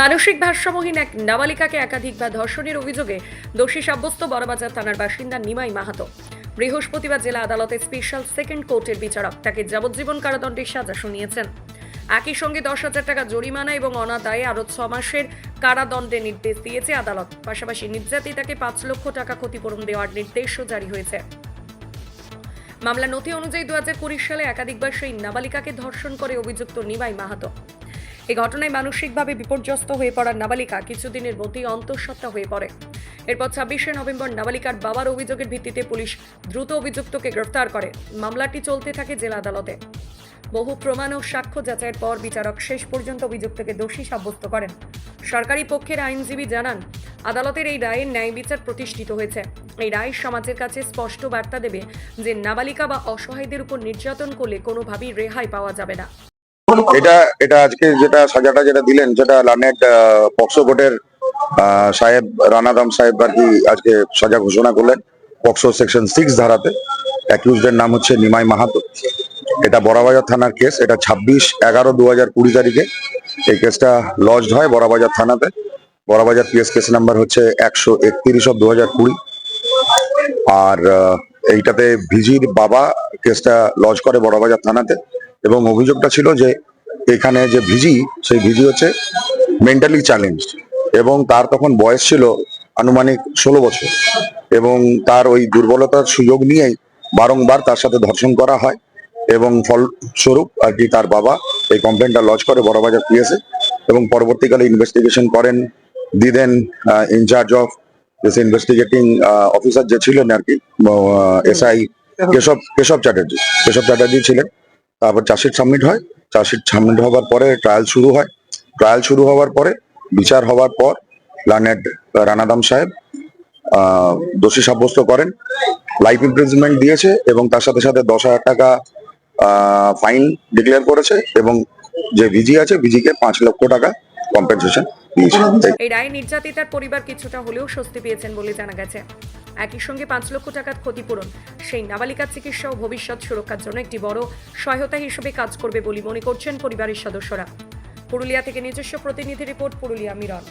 মানসিক ভারসাম্যহীন এক নাবালিকাকে একাধিকবার ধর্ষণের অভিযোগে দোষী সাব্যস্ত বড়বাজার থানার বাসিন্দা নিমাই মাহাতো। বৃহস্পতিবার জেলা আদালতে স্পেশাল সেকেন্ড কোর্টের বিচারক তাকে যাবজ্জীবন কারাদণ্ডের সাজা শুনিয়েছেন। একই সঙ্গে দশ হাজার টাকা জরিমানা এবং অনাদায়ে আরও ছ মাসের কারাদণ্ডের নির্দেশ দিয়েছে আদালত। পাশাপাশি নির্যাতিতাকে পাঁচ লক্ষ টাকা ক্ষতিপূরণ দেওয়ার নির্দেশও জারি হয়েছে। মামলা নথি অনুযায়ী দু হাজার কুড়ি সালে একাধিকবার সেই নাবালিকাকে ধর্ষণ করে অভিযুক্ত নিমাই মাহাতো। এই ঘটনায় মানসিকভাবে বিপর্যস্ত হয়ে পড়া নাবালিকা কিছুদিনের মধ্যেই অন্তঃসত্ত্বা হয়ে পড়ে। এরপর ছাব্বিশে নভেম্বর নাবালিকার বাবার অভিযোগের ভিত্তিতে পুলিশ দ্রুত অভিযুক্তকে গ্রেফতার করে। মামলাটি চলতে থাকে জেলা আদালতে। বহু প্রমাণ ও সাক্ষ্য যাচাইয়ের পর বিচারক শেষ পর্যন্ত অভিযুক্তকে দোষী সাব্যস্ত করেন। সরকারি পক্ষের আইনজীবী জানান, আদালতের এই রায়ে ন্যায় বিচার প্রতিষ্ঠিত হয়েছে। এই রায় সমাজের কাছে স্পষ্ট বার্তা দেবে যে নাবালিকা বা অসহায়দের উপর নির্যাতন করলে কোনোভাবেই রেহাই পাওয়া যাবে না। এটা এটা আজকে যেটা সাজাটা যেটা দিলেন যেটা লানেট পক্সো কোর্টের সাহেব রানারাম সাহেব আর কি আজকে সাজা ঘোষণা করলেন পক্সো সেকশন সিক্স ধারাতে। অ্যাকিউজদের নাম হচ্ছে নিমাই মাহাতো। এটা বড়াবাজার থানার কেস, এটা ছাব্বিশ এগারো দু হাজার কুড়ি তারিখে। এই কেসটা লজড হয় বড়াবাজার থানাতে। বড়াবাজার পিএস কেস নাম্বার হচ্ছে একশো একত্রিশ অফ দু হাজার কুড়ি। আর এইটাতে ভিজির বাবা কেসটা লজ করে বড়বাজার থানাতে। এবং অভিযোগটা ছিল যে এখানে যে ভিজি, সেই ভিজি হচ্ছে মেন্টালি চ্যালেঞ্জ এবং তার তখন বয়স ছিল আনুমানিক ষোলো বছর এবং তার ওই দুর্বলতার সুযোগ নিয়েই বারংবার তার সাথে ধর্ষণ করা হয় এবং ফলস্বরূপ আর কি তার বাবা এই কমপ্লেনটা লজ করে বড়বাজার পিএসে এবং পরবর্তীকালে ইনভেস্টিগেশন করেন দিদেন ইনচার্জ অফ ইনভেস্টিগেটিং অফিসার যে ছিলেন আর কি এসআই কেশব কেশব চ্যাটার্জি কেশব চ্যাটার্জি ছিলেন। তারপর চার্জশিট সাবমিট হয়। চার্জশিট সাবমিট হওয়ার পরে ট্রায়াল শুরু হয়। ট্রায়াল শুরু হওয়ার পরে বিচার হওয়ার পর লানেট রানাদাম সাহেব দোষী সাব্যস্ত করেন। লাইফ ইমপ্রিজনমেন্ট দিয়েছে এবং তার সাথে সাথে দশ হাজার টাকা ফাইন ডিক্লেয়ার করেছে এবং যে ভিজি আছে, ভিজিকে পাঁচ লক্ষ টাকা কম্পেনসেশন দিয়েছে। এই রায়ে নির্যাতিতার পরিবার কিছুটা হলেও স্বস্তি পেয়েছেন বলে জানা গেছে। একই সঙ্গে পাঁচ লক্ষ টাকার ক্ষতিপূরণ। সেই নাবালিকার চিকিৎসা ও ভবিষ্যৎ সুরক্ষার জন্য একটি বড় সহায়তা হিসেবে কাজ করবে বলে মনে করছেন পরিবারের সদস্যরা। পুরুলিয়া থেকে নিজস্ব প্রতিনিধি রিপোর্ট, পুরুলিয়া মিরন।